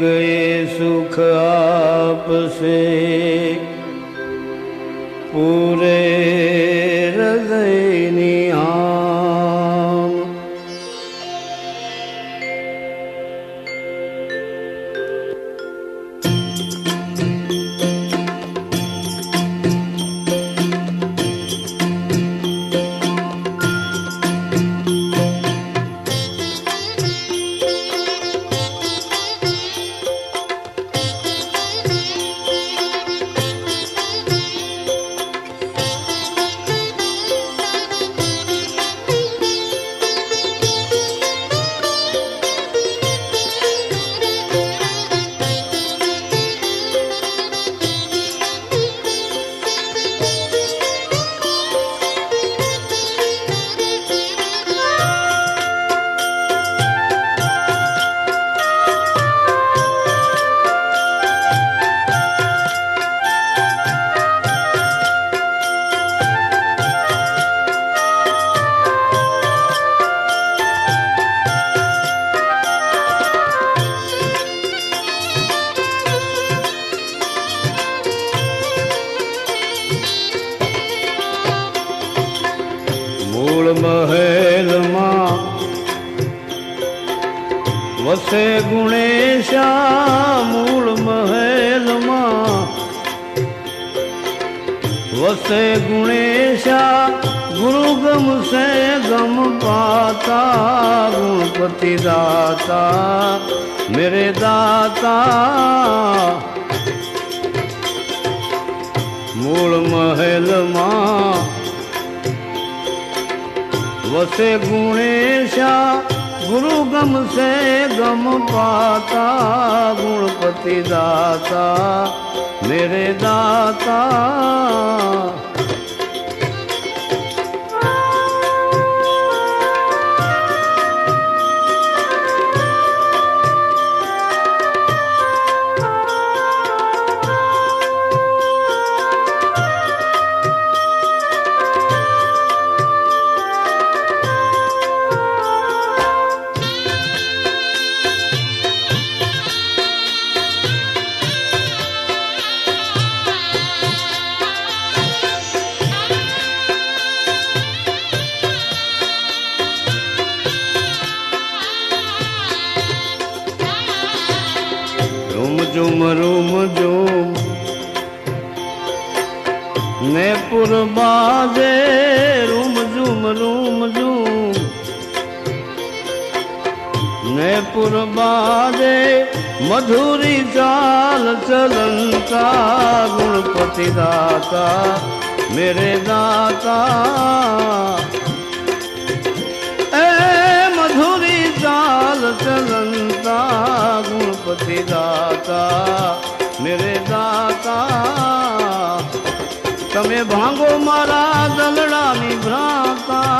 ગયે સુખ આપશે. પૂરે વસે ગુણેશા મૂળ મહેલમાં. વસે ગુણેશા ગુરુ ગમશે ગમ પાતા, ગુણપતિ દાતા, મેરે દાતા. મૂળ મહેલમાં વસે ગુણેશા ગુરુ ગમશે ગમ પાતા ગુણપતિ દાતા મેરે દાતા. પુરબાજે મધુરી ચાલ ચલંતા ગુણપતિ દાતા, મેરે દાતા. એ મધુરી ચાલ ચલંતા ગુણપતિ દાતા, મેરે દાતા. તમે ભાંગો મારા દલડાની ભ્રાતા.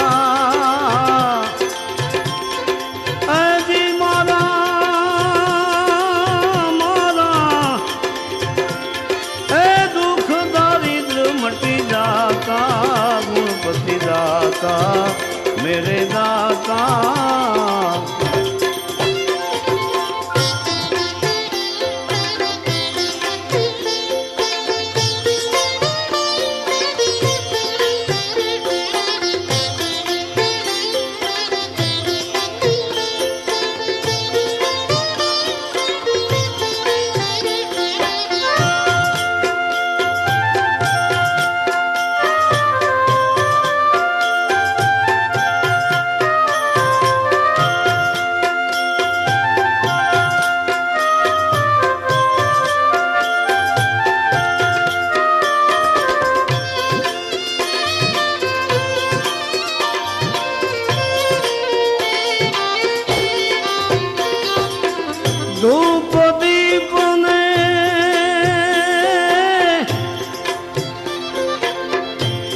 ધૂપ દીપને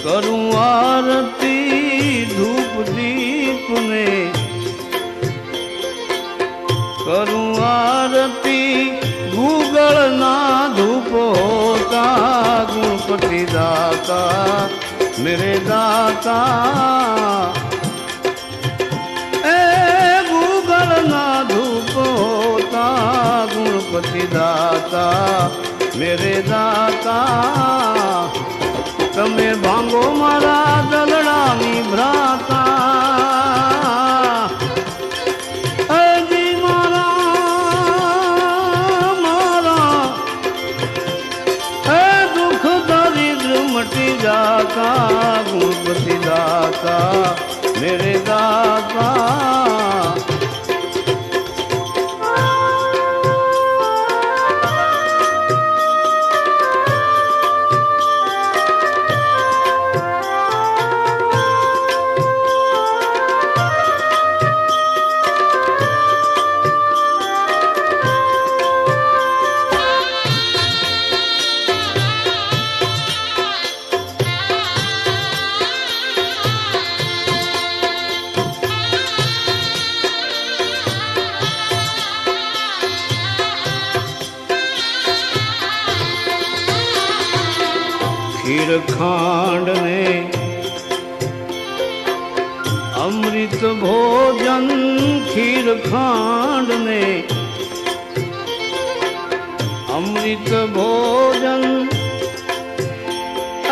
કરું આરતી ધૂપ દીપને કરું આરતી ગુગળના ધૂપ હોતા ગુણપતિ દાતા, મેરે દાતા गुणपति दाता मेरे दाता તમે ભાંગો મારા દલડાની ભ્રાતા ખીર ખાંડ ને અમૃત ભોજન ખીર ખાંડ ને અમૃત ભોજન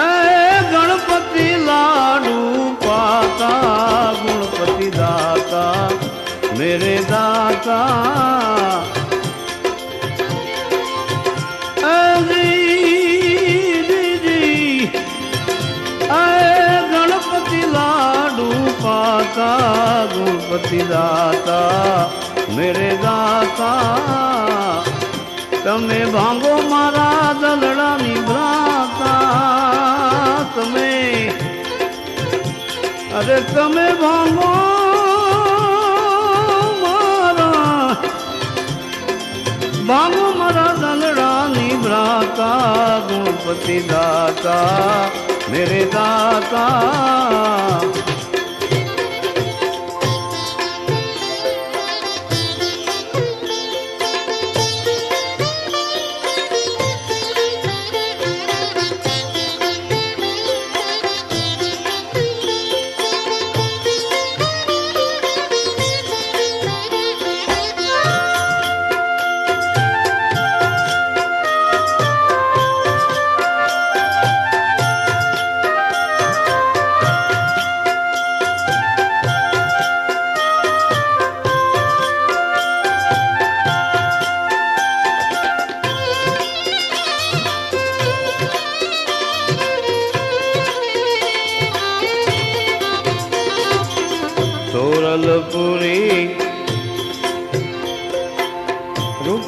એ ગણપતિ લાડુ પાતા ગુણપતિ દાતા મેરે દાતા પાતા दाता મેરે દાતા, તમે ભાંગો મારા દલડાની ભ્રાતા. તમે, અરે તમે ભાંગો મારા ભાંગો મારા દલડાની ભ્રાતા ગુણપતિ દાતા મેરે દાતા.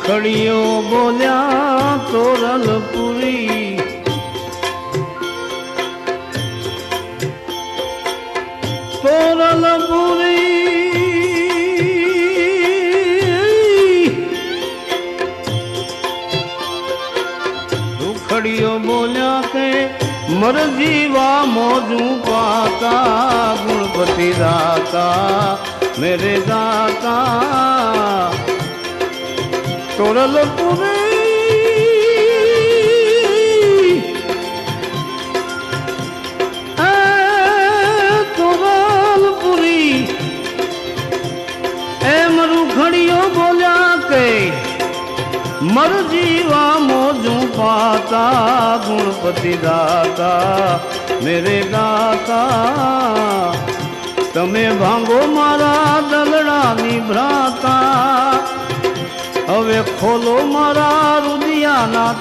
રૂખડીઓ બોલ્યા તોરલપુરી તોરલપુરી દુખડીઓ બોલ્યા કે મરજીવા મોજું પાતા ગુણપતિ દાતા મેરે દાતા કે મર જીવા મોજું પાતા ગુણપતિ દાતા મેરે દાતા તમે ભાંગો મારા દલડાની ભ્રાતા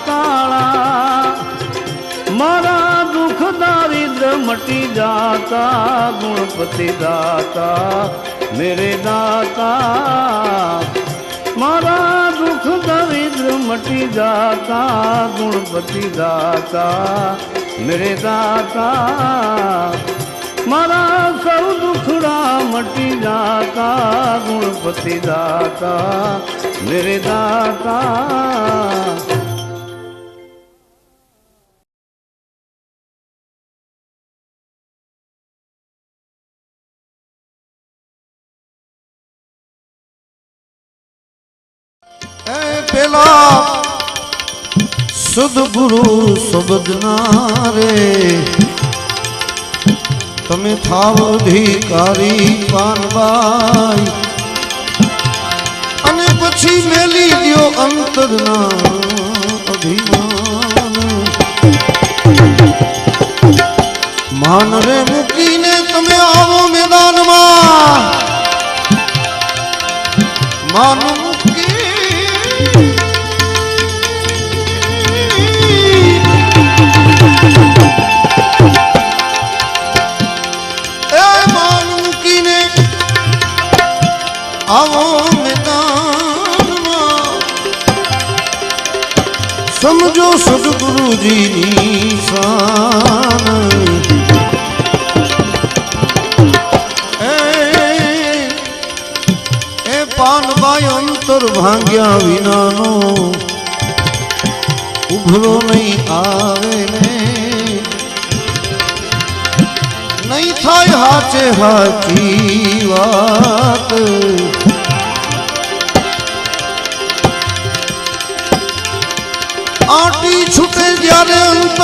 તાળા મારા દુઃખ દારિદ્ર મટી જાતા, ગુણપતિ દાતા, મેરે દાતા. મારા દુઃખ દરિદ્ર મટી જાતા, ગુણપતિ દાતા, મેરે દાતા. મારા સૌ દુખડા મટી જાતા, ગુણપતિ દાતા, મેરે દાતા. સદગુરુ શબ્દના રે તમે થાવ અધિકારી પાનબાઈ અને પછી મેલી ગયો અંતરના અભિમાન. માન રે મૂકીને તમે આવો મેદાનમાં. માન આવો મેદાનમાં સમજો સદગુરુજીની શાન. એ પાનભાઈ અંતર ભાંગ્યા વિનાનો ઉભરો નહીં આવે ને. નહીં થાય હાચે હાચી વાત.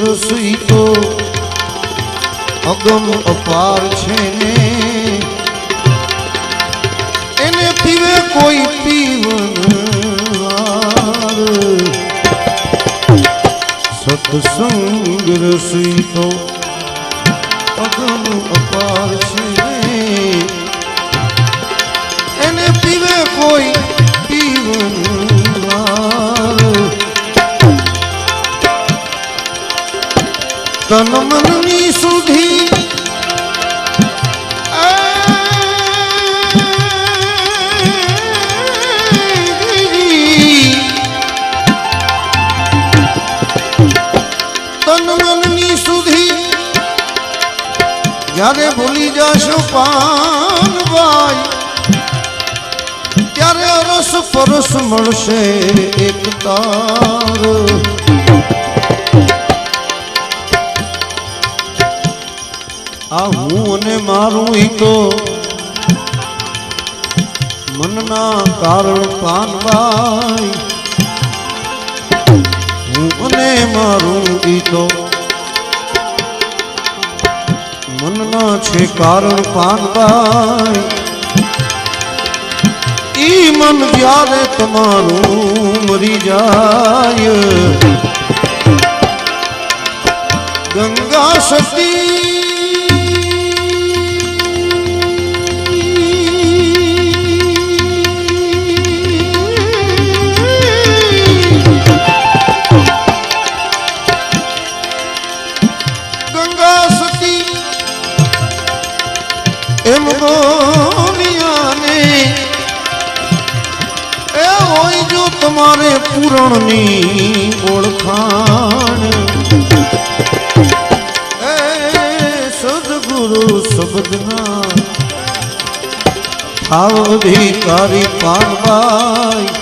રસોઈ તો અગમ અપાર છે ને. એને પીવે કોઈ પીવનવાર સત્સંગ રસોઈ તો અગમ અપાર છે ને. એને પીવે કોઈ પીવનવાર તન મનની સુધી તન મનની સુધી જ્યારે ભૂલી જશો પાનભાઈ ત્યારે અરસ પરસ મળશે એક તાર આ હું અને મારું ઈ તો મનના કારણ પાનભાઈ હું અને મારું ઈ તો મનના છે કારણ પાનભાઈ ઈ મન જ્યારે તમારું મરી જાય. ગંગા સતી જો તમારે પૂરણની ઓળખાણ. એ સદગુરુ શબ્દના અધિકારી પાડવાય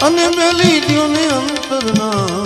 અને મેલી દો ને અંતરના